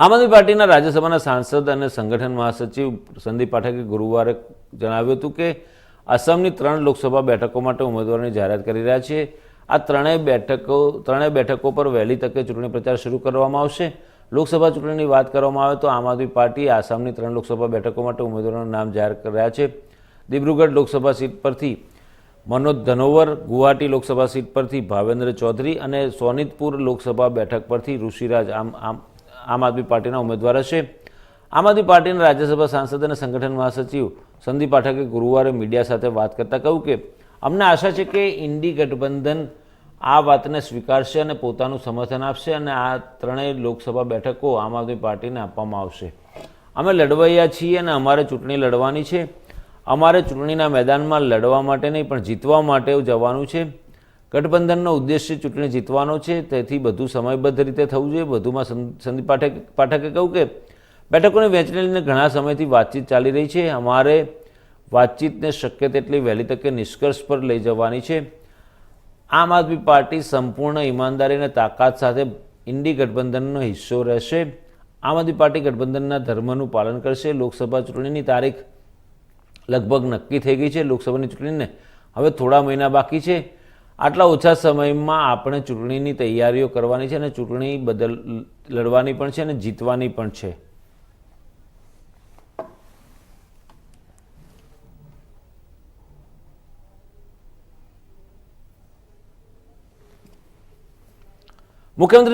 આમ આદમી પાર્ટીના રાજ્યસભાના સાંસદ અને સંગઠન મહાસચિવ સંદીપ પાઠકે ગુરુવારે જણાવ્યું હતું કે અસમની ત્રણ લોકસભા બેઠકો માટે ઉમેદવારોની જાહેરાત કરી રહ્યા છે. આ ત્રણેય બેઠકો ત્રણેય બેઠકો પર વહેલી તકે ચૂંટણી પ્રચાર શરૂ કરવામાં આવશે. લોકસભા ચૂંટણીની વાત કરવામાં આવે તો આમ આદમી પાર્ટી આસામની ત્રણ લોકસભા બેઠકો માટે ઉમેદવારોના નામ જાહેર કર્યા છે. દિબ્રુગઢ લોકસભા સીટ પરથી મનોજ ધનોવર, ગુવાહાટી લોકસભા સીટ પરથી ભાવેન્દ્ર ચૌધરી અને સોનિતપુર લોકસભા બેઠક પરથી ઋષિરાજ આમ આમ આમ આદમી પાર્ટીના ઉમેદવાર હશે. આમ આદમી પાર્ટીના રાજ્યસભા સાંસદ અને સંગઠન મહાસચિવ સંદીપ પાઠકે ગુરુવારે મીડિયા સાથે વાત કરતાં કહ્યું કે, અમને આશા છે કે ઇન્ડી ગઠબંધન આ વાતને સ્વીકારશે અને પોતાનું સમર્થન આપશે અને આ ત્રણેય લોકસભા બેઠકો આમ આદમી પાર્ટીને આપવામાં આવશે. અમે લડવૈયા છીએ અને અમારે ચૂંટણી લડવાની છે. અમારે ચૂંટણીના મેદાનમાં લડવા માટે નહીં, પણ જીતવા માટે જવાનું છે. ગઠબંધનનો ઉદ્દેશ્ય ચૂંટણી જીતવાનો છે. તેથી બધું સમયબદ્ધ રીતે થવું જોઈએ. વધુમાં સંદીપ પાઠક, પાઠકે કહ્યું કે બેઠકોને વહેંચને લઈને ઘણા સમયથી વાતચીત ચાલી રહી છે. અમારે વાતચીતને શક્ય તેટલી વહેલી તકે નિષ્કર્ષ પર લઈ જવાની છે. આમ આદમી પાર્ટી સંપૂર્ણ ઈમાનદારી અને તાકાત સાથે ઇન્ડી ગઠબંધનનો હિસ્સો રહેશે. આમ આદમી પાર્ટી ગઠબંધનના ધર્મનું પાલન કરશે. લોકસભા ચૂંટણીની તારીખ લગભગ નક્કી થઈ ગઈ છે. લોકસભાની ચૂંટણીને હવે થોડા મહિના બાકી છે. આટલા ઓછા સમયમાં આપણે ચૂંટણીની તૈયારીઓ કરવાની છે અને ચૂંટણી બદલ લડવાની પણ છે અને જીતવાની પણ છે. મુખ્યમંત્રી